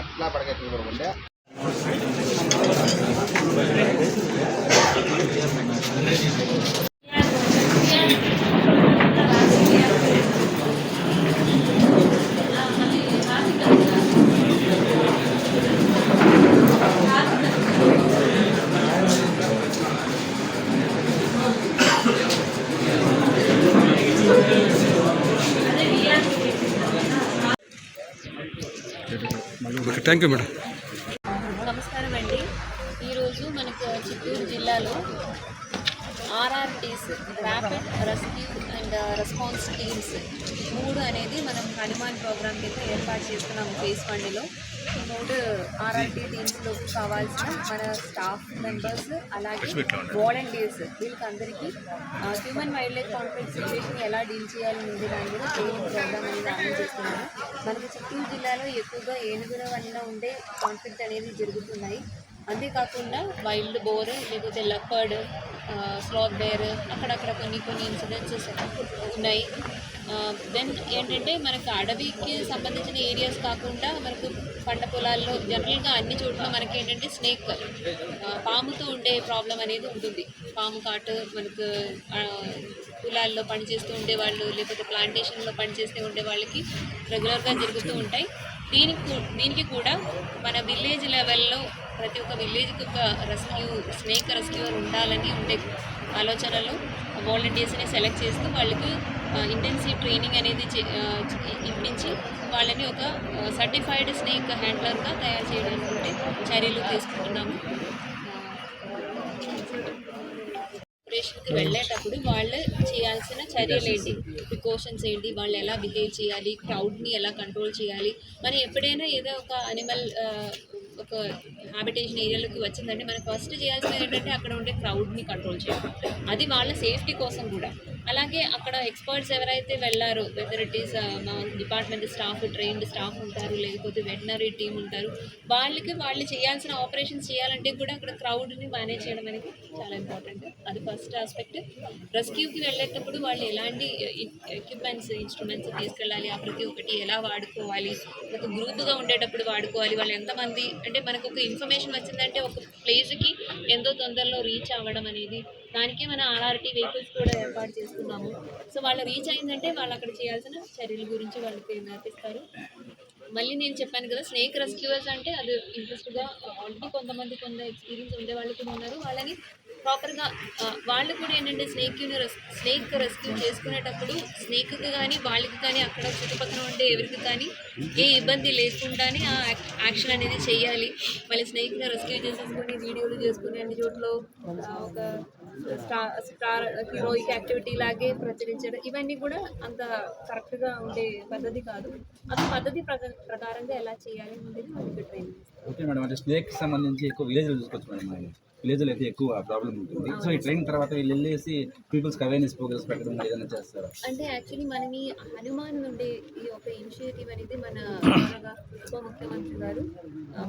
అట్లా పడగెత్తులు పడకుండా okay thank you madam ఏర్పాటు చేస్తున్నాము ఫేస్ వన్లో ఈ మూడు ఆర్ఆర్టీ టీమ్స్లో కావాల్సిన మన స్టాఫ్ మెంబర్స్ అలాగే వాలంటీర్స్ వీళ్ళకి అందరికీ human wild life conflict situation ఎలా డీల్ చేయాలి ఉంది దాని మీద ట్రైనింగ్ అనేది అమలు చేస్తున్నాము. మనకి చిత్తూరు జిల్లాలో ఎక్కువగా ఏనుగుల వల్ల ఉండే కాన్ఫ్లిక్ట్ అనేది జరుగుతున్నాయి. అంతేకాకుండా వైల్డ్ బోర్ లేకపోతే లెపర్డ్ స్లాత్ బేర్ అక్కడక్కడ కొన్ని కొన్ని ఇన్సిడెంట్స్ ఉన్నాయి. దెన్ ఏంటంటే మనకు అడవికి సంబంధించిన ఏరియాస్ కాకుండా మనకు పంట పొలాల్లో జనరల్గా అన్ని చోట్ల మనకి ఏంటంటే స్నేక్ పాముతో ఉండే ప్రాబ్లం అనేది ఉంటుంది. పాము కాటు మనకు పొలాల్లో పనిచేస్తూ ఉండే వాళ్ళు లేకపోతే ప్లాంటేషన్లో పనిచేస్తూ ఉండే వాళ్ళకి రెగ్యులర్గా జరుగుతూ ఉంటాయి. దీనికి దీనికి కూడా మన విలేజ్ లెవెల్లో ప్రతి ఒక్క విలేజ్కి ఒక రెస్క్యూ స్నేక్ రెస్క్యూర్ ఉండాలని ఉండే ఆలోచనలో వాలంటీర్స్ని సెలెక్ట్ చేస్తూ వాళ్ళకి ఇంటెన్సివ్ ట్రైనింగ్ అనేది ఇప్పించి వాళ్ళని ఒక సర్టిఫైడ్ స్నేక్ హ్యాండ్లర్గా తయారు చేయడానికి చర్యలు తీసుకుంటున్నాము. ఆపరేషన్కి వెళ్ళేటప్పుడు వాళ్ళు చేయాల్సిన చర్యలు ఏంటి? ప్రికాషన్స్ ఏంటి? వాళ్ళు ఎలా బిహేవ్ చేయాలి? క్రౌడ్ని ఎలా కంట్రోల్ చేయాలి? మరి ఎప్పుడైనా ఏదో ఒక అనిమల్ ఒక హ్యాబిటేషన్ ఏరియాలోకి వచ్చిందంటే మనం ఫస్ట్ చేయాల్సింది ఏంటంటే అక్కడ ఉండే క్రౌడ్ని కంట్రోల్ చేయడం అది వాళ్ళ సేఫ్టీ కోసం కూడా. అలాగే అక్కడ ఎక్స్పర్ట్స్ ఎవరైతే వెళ్ళారో వెదర్ ఇట్ ఈస్ మా డిపార్ట్మెంట్ స్టాఫ్ ట్రైన్డ్ స్టాఫ్ ఉంటారు లేకపోతే వెటనరీ టీం ఉంటారు వాళ్ళకి వాళ్ళు చేయాల్సిన ఆపరేషన్స్ చేయాలంటే కూడా అక్కడ క్రౌడ్ని మేనేజ్ చేయడం అనేది చాలా ఇంపార్టెంట్ అది ఫస్ట్ ఆస్పెక్ట్ రెస్క్యూకి వెళ్ళేటప్పుడు వాళ్ళు ఎలాంటి uh, ఎక్విప్మెంట్స్ ఇన్స్ట్రుమెంట్స్ తీసుకెళ్ళాలి ఆ ప్రతి ఒక్కటి ఎలా వాడుకోవాలి ఒక గ్రూప్గా ఉండేటప్పుడు వాడుకోవాలి వాళ్ళు ఎంతమంది అంటే మనకు ఒక ఇన్ఫర్మేషన్ వచ్చిందంటే ఒక ప్లేస్కి ఎంతో తొందరలో రీచ్ అవ్వడం అనేది దానికే మన ఆర్ఆర్టీ వెహికల్స్ కూడా ఏర్పాటు చేస్తున్నాము. సో వాళ్ళు రీచ్ అయిందంటే వాళ్ళు అక్కడ చేయాల్సిన చర్యల గురించి వాళ్ళకి నేర్పిస్తారు. మళ్ళీ నేను చెప్పాను కదా స్నేక్ రెస్క్యూవర్స్ అంటే అది ఇంట్రెస్ట్గా ఆల్రెడీ కొంతమంది కొంత ఎక్స్పీరియన్స్ ఉండే వాళ్ళు కూడా ఉన్నారు. వాళ్ళని ప్రాపర్గా వాళ్ళు కూడా ఏంటంటే స్నేక్ స్నేక్ రెస్క్యూ చేసుకునేటప్పుడు స్నేక్కి కానీ వాళ్ళకి కానీ అక్కడ చుట్టుపక్కల ఉండే ఎవరికి కానీ ఏ ఇబ్బంది లేకుండానే ఆ యాక్- యాక్షన్ అనేది చేయాలి. మళ్ళీ స్నేక్ని రెస్క్యూ చేసేసుకొని వీడియోలు చేసుకుని అన్ని చోట్ల ఒక స్టార్ స్టార్ హీరోయిక్ యాక్టివిటీ లాగే ప్రచురించడం ఇవన్నీ కూడా అంత కరెక్ట్గా ఉండే పద్ధతి కాదు. అది పద్ధతి ప్రకారంగా ఎలా చేయాలి అనేది మనకి ట్రైనింగ్ ఓకే మేడం అంటే స్నేక్ సంబంధించి ఎక్కువ విలేజ్లో చూసుకోవచ్చు మేడం విలేజ్లో అయితే ఎక్కువ ప్రాబ్లం ఉంటుంది. సో ఈ ట్రైన్ తర్వాత వీళ్ళు వెళ్ళేసి పీపుల్స్కి అవేర్నెస్ ప్రోగ్రెస్ పెట్టడం ఏదైనా చేస్తారా? అంటే యాక్చువల్లీ మనం ఈ హనుమాన్ నుండి ఈ ఒక ఇనిషియేటివ్ అనేది మన గౌరవ ఉప ముఖ్యమంత్రి గారు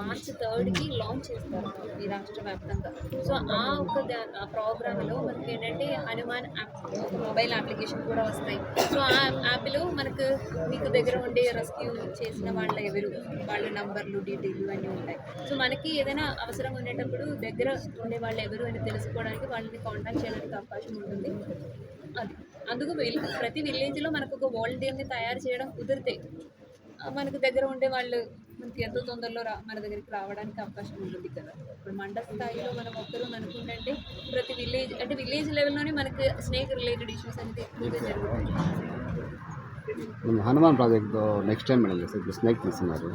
మార్చ్ మార్చి థర్డ్కి లాంచ్ చేస్తారు ఈ రాష్ట్ర వ్యాప్తంగా. సో ఆ ఒక ఆ ప్రోగ్రామ్లో మనకి ఏంటంటే హనుమాన్ యాప్ ఒక మొబైల్ అప్లికేషన్ కూడా వస్తాయి. సో ఆ యాప్లో మనకు మీకు దగ్గర ఉండే రెస్క్యూ చేసిన వాళ్ళ ఎవరు వాళ్ళ నంబర్లు డీటెయిల్ అన్నీ ఉంటాయి. సో మనకి ఏదైనా అవసరం ఉండేటప్పుడు దగ్గర ఉండే వాళ్ళు ఎవరు అని తెలుసుకోవడానికి వాళ్ళని కాంటాక్ట్ చేయడానికి అవకాశం ఉంటుంది. అది. అందుకు విల్- ప్రతి విలేజ్లో మనకు ఒక వాలంటీర్ని తయారు చేయడం కుదిరితే మనకు దగ్గర ఉండే వాళ్ళు మనకి ఎంతో తొందరలో రా మన దగ్గరికి రావడానికి అవకాశం ఉంటుంది కదా. ఇప్పుడు మండల స్థాయిలో మనం ఒక్కరు అనుకుంటే ప్రతి విలేజ్ అంటే విలేజ్ లెవెల్లోనే మనకి స్నేక్ రిలేటెడ్ ఇష్యూస్ అనేది ఎక్కువగా జరుగుతాయి. హనుమాన్ ప్రాజెక్ట్తో నెక్స్ట్ టైం మేడం చేస్తే ఇప్పుడు స్నేక్ తీస్తున్నారు.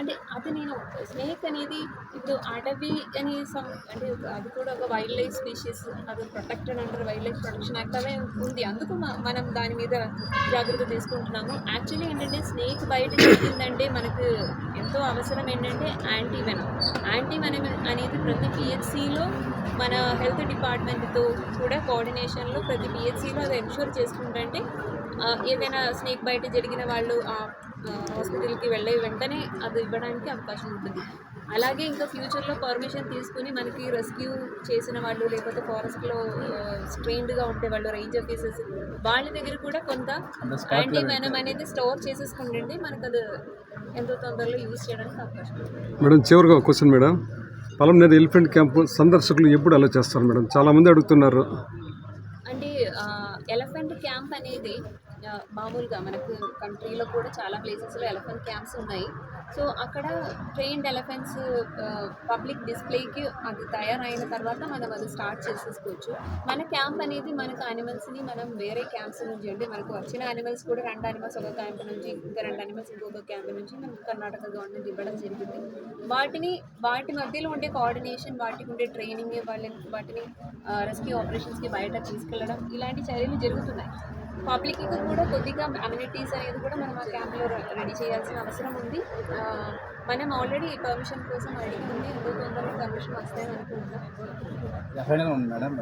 అంటే అది నేను స్నేక్ అనేది ఇప్పుడు అడవి అని అంటే అది కూడా ఒక వైల్డ్ లైఫ్ స్పీషీస్ అది ప్రొటెక్టెడ్ అంటారు వైల్డ్ లైఫ్ ప్రొటెక్షన్ యాక్ట్ అవే ఉంది. అందుకు మనం దాని మీద జాగ్రత్త తీసుకుంటున్నాము. యాక్చువల్లీ ఏంటంటే స్నేక్ బయట జరిగిందంటే మనకు ఎంతో అవసరం ఏంటంటే యాంటీ వెనం యాంటీ వెనం అనేది ప్రతి పిహెచ్సిలో మన హెల్త్ డిపార్ట్మెంట్తో కూడా కోఆర్డినేషన్లో ప్రతి పిహెచ్సిలో అది ఎన్షూర్ చేసుకుంటే ఏదైనా స్నేక్ బయట జరిగిన వాళ్ళు ఆ హాస్పిటల్కి వెళ్ళే వెంటనే అది ఇవ్వడానికి అవకాశం ఉంటుంది. అలాగే ఇంకా ఫ్యూచర్లో పర్మిషన్ తీసుకుని మనకి రెస్క్యూ చేసిన వాళ్ళు లేకపోతే ఫారెస్ట్లో స్ట్రెయిన్డ్గా ఉండే వాళ్ళు రేంజ్ ఆఫీసర్స్ వాళ్ళ దగ్గర కూడా కొంత యాంటీ వెనం అనేది స్టోర్ చేసేసుకుంటే మనకు అది ఎంతో తొందరలో యూజ్ చేయడానికి అవకాశం ఉంది మేడం చివరిగా question madam. Palamaner elephant camp సందర్శకులు ఎప్పుడు అలా చేస్తారు మేడం? చాలామంది అడుగుతున్నారు. అంటే ఎలఫెంట్ క్యాంప్ అనేది మామూలుగా మనకు కంట్రీలో కూడా చాలా ప్లేసెస్లో ఎలఫెంట్ క్యాంప్స్ ఉన్నాయి. సో అక్కడ ట్రైన్డ్ ఎలఫెంట్స్ పబ్లిక్ డిస్ప్లేకి అది తయారైన తర్వాత మనం అది స్టార్ట్ చేసేసుకోవచ్చు. మన క్యాంప్ అనేది మనకు యానిమల్స్ని మనం వేరే క్యాంప్స్ నుంచి అంటే మనకు వచ్చిన యానిమల్స్ కూడా రెండు యానిమల్స్ ఒక క్యాంప్ నుంచి ఇంకా రెండు యానిమల్స్ ఇంకొక క్యాంప్ నుంచి మనకు కర్ణాటక గవర్నమెంట్ ఇవ్వడం జరిగింది. వాటిని వాటి మధ్యలో ఉండే కోఆర్డినేషన్ వాటికి ఉండే ట్రైనింగ్ వాళ్ళని వాటిని రెస్క్యూ ఆపరేషన్స్కి బయట తీసుకెళ్ళడం ఇలాంటి చర్యలు జరుగుతున్నాయి. పబ్లిక్కి కూడా కొద్దిగా అమ్యూనిటీస్ అనేది కూడా మనం ఆ క్యాంప్లో రెడీ చేయాల్సిన అవసరం ఉంది. మనం ఆల్రెడీ పర్మిషన్ కోసం అడిగి ఉంది. ఎంతో తొందరగా పర్మిషన్ వస్తాయని అనుకుంటున్నాం. మేడం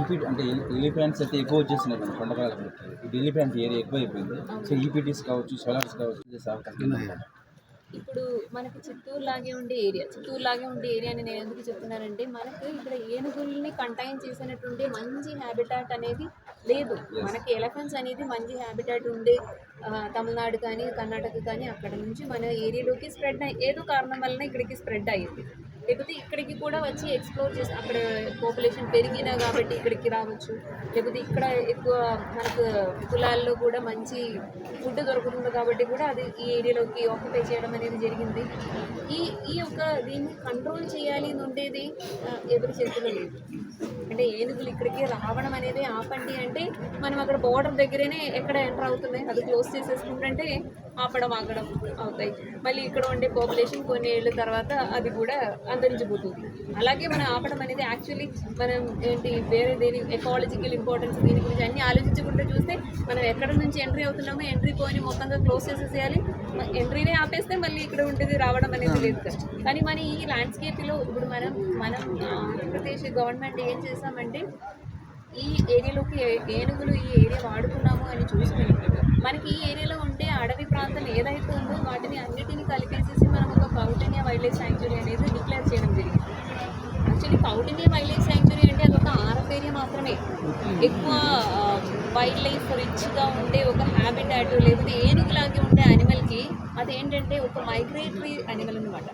ఈపీ అంటే ఎలిఫెంట్స్ అయితే ఎక్కువ వచ్చేస్తున్నాయి మేడం కొండకాలకి ఇప్పుడు ఎలిఫెంట్ ఏరియా ఎక్కువ అయిపోయింది. సో ఈపీటీస్ కావచ్చు సోలార్స్ కావచ్చు. ఇప్పుడు మనకి చిత్తూరు లాగే ఉండే ఏరియా చిత్తూరు లాగే ఉండే ఏరియా అని నేను ఎందుకు చెప్తున్నానంటే మనకి ఇక్కడ ఏనుగుల్ని కంటైన్ చేసినటువంటి మంచి హ్యాబిటాట్ అనేది లేదు. మనకి ఎలఫెంట్స్ అనేది మంచి హ్యాబిటాట్ ఉండే తమిళనాడు కానీ కర్ణాటక కానీ అక్కడ నుంచి మన ఏరియాలోకి స్ప్రెడ్ అయ్యి ఏదో కారణం వలన ఇక్కడికి స్ప్రెడ్ అయ్యింది. లేకపోతే ఇక్కడికి కూడా వచ్చి ఎక్స్ప్లోర్ చేసి అక్కడ పాపులేషన్ పెరిగిన కాబట్టి ఇక్కడికి రావచ్చు. లేకపోతే ఇక్కడ ఎక్కువ మనకు కులాల్లో కూడా మంచి ఫుడ్ దొరుకుతుంది కాబట్టి కూడా అది ఈ ఏరియాలోకి ఆక్యుపై చేయడం అనేది జరిగింది. ఈ ఈ యొక్క దీన్ని కంట్రోల్ చేయాలి అని ఉండేది ఎవరి చేతిలో లేదు. అంటే ఏనుగులు ఇక్కడికి రావడం అనేది ఆపండి అంటే మనం అక్కడ బోర్డర్ దగ్గరనే ఎక్కడ ఎంటర్ అవుతున్నాయి? అది క్లోజ్ చేసేసుకుంటుంటే ఆపడం ఆగడం అవుతాయి. మళ్ళీ ఇక్కడ ఉండే పాపులేషన్ కొన్ని ఏళ్ళ తర్వాత అది కూడా అంతరించిపోతుంది. అలాగే మనం ఆపడం అనేది యాక్చువల్లీ మనం ఏంటి వేరే దేని ఎకాలజికల్ ఇంపార్టెన్స్ దీని గురించి అన్ని ఆలోచించకుండా చూస్తే మనం ఎక్కడ నుంచి ఎంట్రీ అవుతున్నామో ఎంట్రీ పోయిన మొత్తంగా క్లోజ్ చేసేసేయాలి. ఎంట్రీనే ఆపేస్తే మళ్ళీ ఇక్కడ ఉండేది రావడం అనేది లేదు కానీ మన ఈ ల్యాండ్స్కేప్లో ఇప్పుడు మనం మనం ఆంధ్రప్రదేశ్ గవర్నమెంట్ ఏం చేసామంటే ఈ ఏరియాలోకి ఏనుగులు ఈ ఏరియా వాడుకున్నాము అని చూసుకుని మనకి ఈ ఏరియాలో ఉండే అడవి ప్రాంతం ఏదైతే ఉందో వాటిని అన్నిటిని కలిపేసేసి మనం ఒక కౌటిన్య వైల్డ్ లైఫ్ శాంక్చురీ అనేది డిక్లేర్ చేయడం జరిగింది. Actually Kaundinya wild life sanctuary అంటే అది ఒక ఆరఫ్ ఏరియా మాత్రమే. ఎక్కువ వైల్డ్ లైఫ్ రిచ్గా ఉండే ఒక హ్యాబిటాట్ లేకపోతే ఏనుగులాగే ఉండే యానిమల్కి అదేంటంటే ఒక మైగ్రేటరీ యానిమల్ అనమాట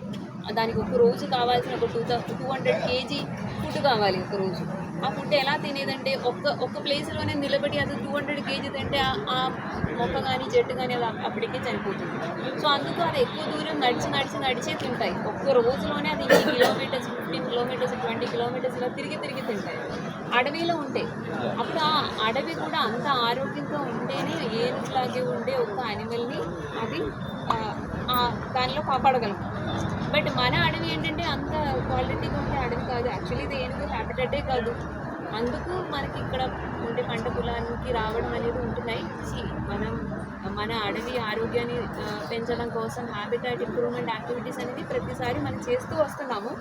దానికి ఒక రోజు కావాల్సిన ఒక two two hundred KG food కావాలి ఒక రోజు. ఆ ఫుడ్ ఎలా తినేదంటే ఒక్క ఒక్క ప్లేస్లోనే నిలబడి అది టూ హండ్రెడ్ కేజీ తింటే ఆ- మొక్క కానీ చెట్టు కానీ అది అప్పటికే చనిపోతుంది. సో అందుకు అది ఎక్కువ దూరం నడిచి నడిచి నడిచే తింటాయి. ఒక్క రోజులోనే అది ఎన్ని kilometres fifteen kilometres twenty kilometres ఇలా తిరిగి తిరిగి తింటాయి. అడవిలో ఉంటాయి అప్పుడు ఆ అడవి కూడా అంత ఆరోగ్యంగా ఉంటేనే ఏనుగులాగే ఉండే ఒక యానిమల్ని అది దానిలో కాపాడగలం. బట్ మన అడవి ఏంటంటే అంత క్వాలిటీగా ఉండే అడవి కాదు. యాక్చువల్లీ ఇది ఏనుగు హ్యాబిటేటే కాదు. అందుకు మనకి ఇక్కడ ఉండే పంట పొలానికి రావడం అనేది ఉంటున్నాయి. మనం మన అడవి ఆరోగ్యాన్ని పెంచడం కోసం హ్యాబిటాట్ ఇంప్రూవ్మెంట్ యాక్టివిటీస్ అనేది ప్రతిసారి మనం చేస్తూ వస్తున్నాము.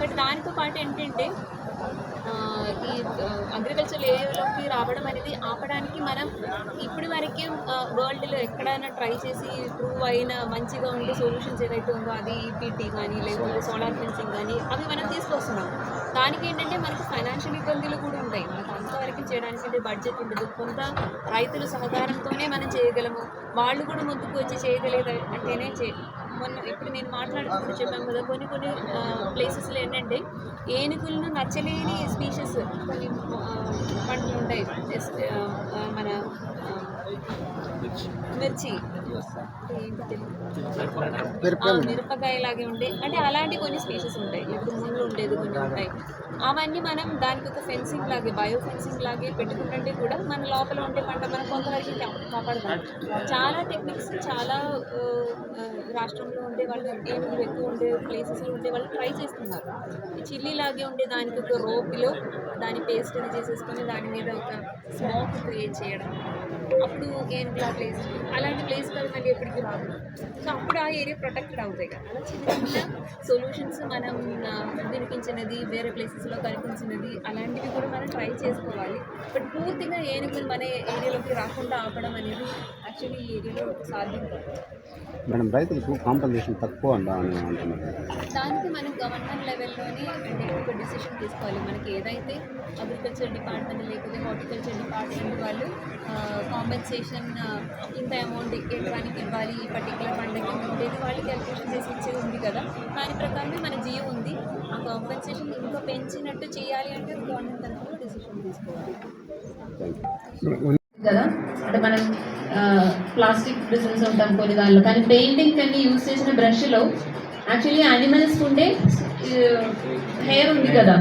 బట్ దానితో పాటు ఏంటంటే ఈ అగ్రికల్చర్ ఏరియాలోకి రావడం అనేది ఆపడానికి మనం ఇప్పుడు వరకు వరల్డ్లో ఎక్కడైనా ట్రై చేసి ప్రూవ్ అయిన మంచిగా ఉండే సొల్యూషన్స్ ఏదైతే ఉందో అది ఈపీటీ కానీ లేకపోతే సోలార్ ఫెన్సింగ్ కానీ అవి మనం తీసుకొస్తున్నాం. దానికి ఏంటంటే మనకి ఫైనాన్షియల్ ఇబ్బందులు కూడా ఉంటాయి. మనకు అంతవరకు చేయడానికి అంటే బడ్జెట్ ఉండదు. కొంత రైతుల సహకారంతోనే మనం చేయగలము. వాళ్ళు కూడా ముందుకు వచ్చి చేయగలేదు అంటేనే చే మొన్న ఇప్పుడు నేను మాట్లాడుతున్నప్పుడు చెప్పాను కదా కొన్ని కొన్ని ప్లేసెస్లో ఏంటంటే ఏనుగులను నచ్చలేని స్పీషెస్ కొన్ని పండ్లు పంటలు ఉంటాయి మన మిర్చి. అంటే ఏంటి తెలియదు ఆ, మిరపకాయ లాగే ఉండే. అంటే అలాంటి కొన్ని స్పీషెస్ ఉంటాయి. ఇప్పుడు ముళ్ళు ఉండేది కొన్ని ఉంటాయి. అవన్నీ మనం దానికి ఒక ఫెన్సింగ్ లాగే బయో ఫెన్సింగ్ లాగే పెట్టుకుంటుంటే కూడా మన లోపల ఉండే పంట మనం కొంతవరకు కా- కాపాడగలం చాలా టెక్నిక్స్ చాలా ఆ, ఆ, రాష్ట్రంలో ఉండే వాళ్ళు ఏనుగులు ఎక్కువ ఉండే ప్లేసెస్లో ఉండే వాళ్ళు ట్రై చేస్తున్నారు. చిల్లీ లాగే ఉండే దానికి ఒక రోపిలో దాని పేస్ట్ చేసేసుకొని దాని మీద ఒక స్మోక్ క్రియేట్ చేయడం. అప్పుడు ఏనుగులా ప్లేస్ అలాంటి ప్లేస్ కాదు మళ్ళీ ఎప్పటికీ రాదు. సో అప్పుడు ఆ ఏరియా ప్రొటెక్టెడ్ అవుతాయి కదా. అలా చిన్న చిన్న సొల్యూషన్స్ మనం వినిపించినది వేరే ప్లేసెస్లో కనిపించినది అలాంటివి కూడా మనం ట్రై చేసుకోవాలి. బట్ పూర్తిగా ఏనుగులు మన ఏరియాలోకి రాకుండా ఆపడం అనేది యాక్చువల్లీ ఈ ఏరియాలో సాధ్యం కాదు. మేడం రైతులకు కాంపన్సేషన్ తక్కువ అంటున్నారు. దానికి మనం గవర్నమెంట్ లెవెల్లోనే అంటే ఒక డిసిషన్ తీసుకోవాలి. మనకి ఏదైతే అగ్రికల్చర్ డిపార్ట్మెంట్ లేకపోతే హార్టికల్చర్ డిపార్ట్మెంట్ వాళ్ళు కాంపెన్సేషన్ ఇంత అమౌంట్ ఎకరానికి ఇవ్వాలి ఈ పర్టికులర్ పంటకి ఉండేది. వాళ్ళు క్యాల్కులేషన్ చేసి ఇచ్చేది ఉంది కదా. దాని ప్రకారమే మన జియో ఉంది. ఆ కాంపెన్సేషన్ ఇంకా పెంచినట్టు చేయాలి అంటే గవర్నమెంట్ తరఫున డిసిషన్ తీసుకోవాలి. కదా? అంటే మనం ప్లాస్టిక్ బిజినెస్ ఉంటాం కొన్ని దానిలో. కానీ పెయింటింగ్ కన్నీ యూజ్ చేసిన బ్రష్లో యాక్చువల్లీ యానిమల్స్ ఉండే హెయిర్ ఉంది కదా.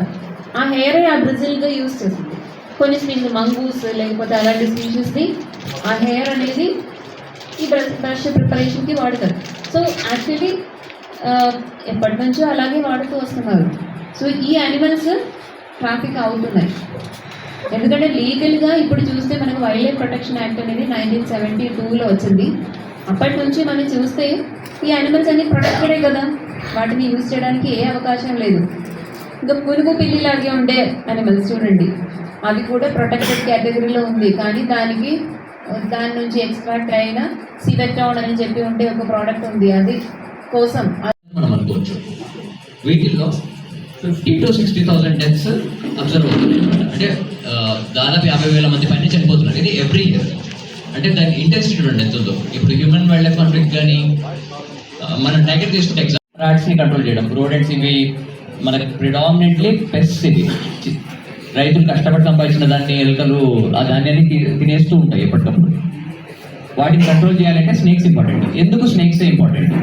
ఆ హెయిర్ ఆ బ్రిజిల్గా యూజ్ చేస్తుంది కొన్ని స్పీస్ మంగూస్ లేకపోతే అలాంటి స్పీషీస్ది ఆ హెయిర్ అనేది ఈ బ్రష్ బ్రష్ ప్రిపరేషన్కి వాడతారు. సో యాక్చువల్లీ ఎప్పటి నుంచో అలాగే వాడుతూ వస్తున్నారు. సో ఈ యానిమల్స్ ట్రాఫిక్ అవుతున్నాయి. ఎందుకంటే లీగల్గా ఇప్పుడు చూస్తే మనకు వైల్డ్ లైఫ్ ప్రొటెక్షన్ యాక్ట్ అనేది నైన్టీన్ సెవెంటీ టూలో వచ్చింది. అప్పటి నుంచి మనం చూస్తే ఈ యానిమల్స్ అన్ని ప్రొటెక్టెడే కదా? వాటిని యూజ్ చేయడానికి ఏ అవకాశం లేదు. ఇంకా పురుగు పిల్లిలాగే ఉండే యానిమల్స్ చూడండి. అవి కూడా ప్రొటెక్టెడ్ కేటగిరీలో ఉంది. కానీ దానికి దాని నుంచి ఎక్స్ట్రాక్ట్ అయిన సివెటాన్ అని చెప్పి ఉండే ఒక ప్రోడక్ట్ ఉంది. అది కోసం. మనం అనుకోవచ్చు. వీటిల్లో fifty to sixty thousand deaths observe అవుతున్నాయి అంటే దాదాపు యాభై వేల మంది పైన చనిపోతున్నారు. ఇది ఎవ్రీ ఇయర్ అంటే దాని ఇంటెన్సిటీ చూడండి ఎంత ఉందో. ఇప్పుడు హ్యూమన్ వైల్డ్ లైఫ్ కాన్ఫ్లిక్ట్ కానీ మనం టైగర్ తీసుకుంటే ఎగ్జామ్ని కంట్రోల్ చేయడం. రోడెంట్స్ ఇవి మనకి ప్రిడామినెంట్లీ పెస్ట్ ఇది. రైతులు కష్టపడి సంపాదించిన దాన్ని ఎలుకలు ఆ ధాన్యాన్ని తినేస్తూ ఉంటాయి ఎప్పటికప్పుడు. వాటిని కంట్రోల్ చేయాలంటే స్నేక్స్ ఇంపార్టెంట్ ఎందుకు స్నేక్స్ ఇంపార్టెంట్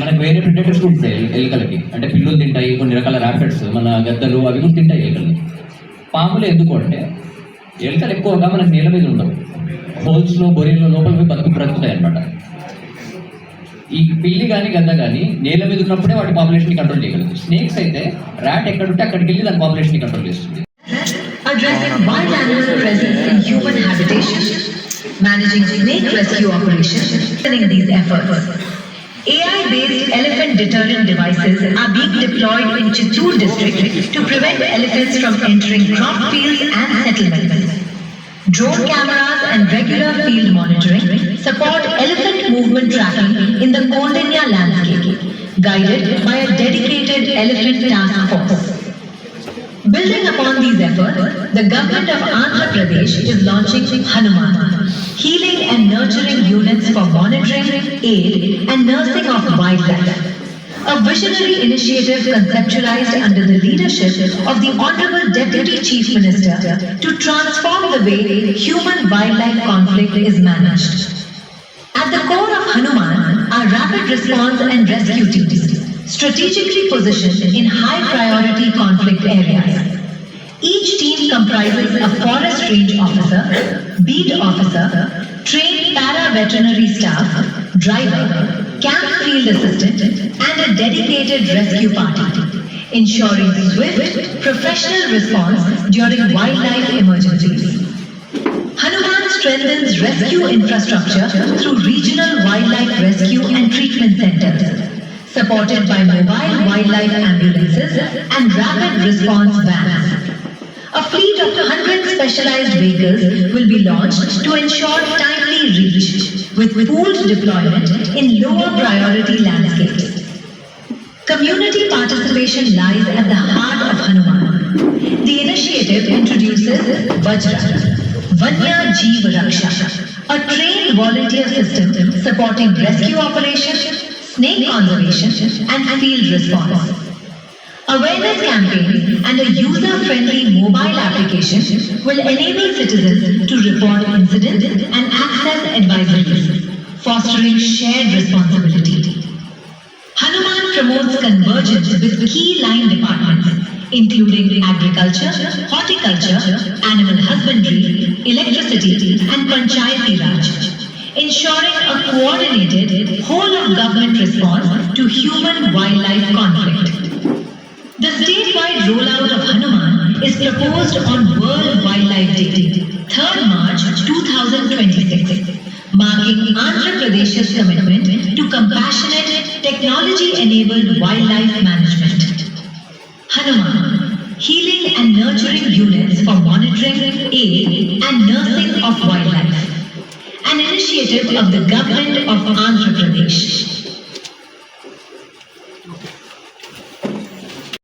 మనకు వేరే ప్రిడేటర్స్ కూడా ఉంటాయి ఎలుకలకి. అంటే పిల్లులు తింటాయి కొన్ని రకాల ర్యాపిడ్స్ మన గద్దలు అవి కూడా తింటాయి ఎలుకలు పాములు ఎందుకు అంటే ఎలుకలు ఎక్కువగా మనకు నేల మీద ఉండవు. హోల్స్లో బొరీలో లోపల బతుకు బ్రతుకుతాయి అనమాట ఈ పిల్లి కానీ గద్ద కానీ నేల మీద ఉన్నప్పుడే వాటి పాపులేషన్ కంట్రోల్ చేయగలదు స్నేక్స్ అయితే ర్యాట్ ఎక్కడుంటే అక్కడికి వెళ్ళి దాని పాపులేషన్ కంట్రోల్ చేస్తుంది addressing wild animal presence in human habitation, managing snake rescue operations, strengthening these efforts. AI-based elephant deterrent devices are being deployed in Chittoor district to prevent elephants from entering crop fields and settlements. Drone cameras and regular field monitoring support elephant movement tracking in the Kondinya landscape, guided by a dedicated elephant task force. Building upon these efforts, the government of Andhra Pradesh is launching Hanuman, healing and nurturing units for monitoring, aid and nursing of wildlife. A visionary initiative conceptualized under the leadership of the Honorable Deputy Chief Minister to transform the way human-wildlife conflict is managed. At the core of Hanuman are rapid response and rescue teams, strategically positioned in high priority conflict areas. Each team comprises a forest range officer, beat officer, trained para-veterinary staff, driver, camp field assistant, and a dedicated rescue party, ensuring swift, professional response during wildlife emergencies. Hanuman strengthens rescue infrastructure through regional wildlife rescue and treatment centers, supported by mobile wildlife ambulances and rapid response vans. A fleet of 100 specialized vehicles will be launched to ensure timely reach with pooled deployment in lower priority landscapes. Community participation lies at the heart of Hanuman. The initiative introduces Vajra, Vanya Jeev Raksha, a trained volunteer system supporting rescue operations, snake conservation, and field response. Awareness campaign and a user-friendly mobile application will enable citizens to report incidents and access advisories, fostering shared responsibility. Hanuman promotes convergence with key line departments, including agriculture, horticulture, animal husbandry, electricity, and panchayati raj, ensuring a coordinated whole-of-government response to human-wildlife conflict. The statewide rollout of Hanuman is proposed on World Wildlife Day, 3rd March 2026, marking Andhra Pradesh's commitment to compassionate, technology-enabled wildlife management. Hanuman, healing and nurturing units for monitoring, aid, and nursing of wildlife. An initiative of the government of Andhra Pradesh.